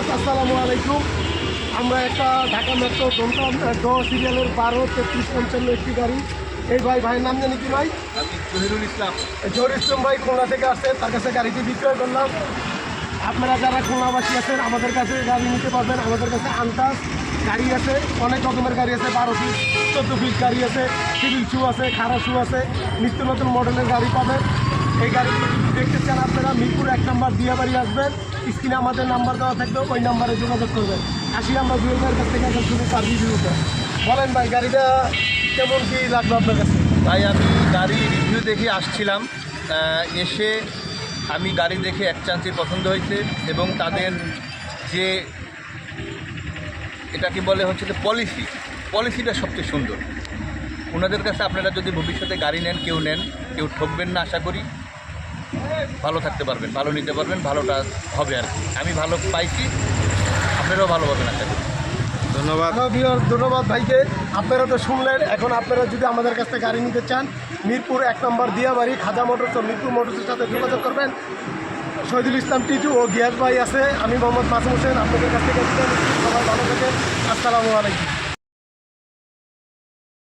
Viewers আসসালামু আলাইকুম। আমরা একটা ঢাকা মেট্রো দমদম ড সিরিয়ালের বারো তেত্রিশ পঞ্চান্ন একটি গাড়ি। এই ভাই ভাইয়ের নাম জানি কি ভাই? জহিরুল ইসলাম। জোর ইসলাম ভাই খুলনা থেকে আসছে তার কাছে গাড়িটি বিক্রয় করলাম। আপনারা যারা খুলনাবাসী আছেন আমাদের কাছে গাড়ি নিতে পারবেন। আমাদের কাছে আন্তাজ গাড়ি আছে অনেক রকমের গাড়ি আছে বারো ফিট চোদ্দ ফিট গাড়ি আছে সিভিল শু আছে খারা শু আছে নিত্য নতুন মডেলের গাড়ি পাবেন। এই গাড়ি দেখতে চান আপনারা, মিরপুর এক নাম্বার দিয়ে বাড়ি আসবেন। স্ক্রিনে আমাদের নাম্বার দেওয়া থাকবে, ওই নাম্বারে যোগাযোগ করবেন। আসি আমরা দুজনের কাছ থেকে এখন শুরু তার রিভিউটা বলেন ভাই, গাড়িটা কেমন কি লাগল আপনার কাছে? ভাই, আমি গাড়ি রিভিউ দেখে আসছিলাম। এসে আমি গাড়ি দেখে এক চান্সই পছন্দ হয়েছে এবং তাদের যে এটাকে বলে হচ্ছে যে পলিসি পলিসিটা সবচেয়ে সুন্দর। ওনাদের কাছে আপনারা যদি ভবিষ্যতে গাড়ি নেন, কেউ নেন, কেউ ঠকবেন না, আশা করি। ভালো থাকতে পারবেন ভালো নিতে পারবেন ভালোটা হবে আর কি। আমি ভালো পাইছি আপনারাও ভালো পাবেন আশা করি। ধন্যবাদ। ধন্যবাদ ভাইকে। আপনারা তো শুনলেন এখন আপনারা যদি আমাদের কাছ থেকে গাড়ি নিতে চান মিরপুর এক নম্বর দিয়াবাড়ি খাজা মোটরস ও মিরপুর মোটরসের সাথে যোগাযোগ করবেন। শহীদুল ইসলাম টিটু ও গিয়াস ভাই আছে আমি মোহাম্মদ মাসুম হোসেন আপনাদের কাছ থেকে সবাই ভালো থাকেন। আসসালামু আলাইকুম।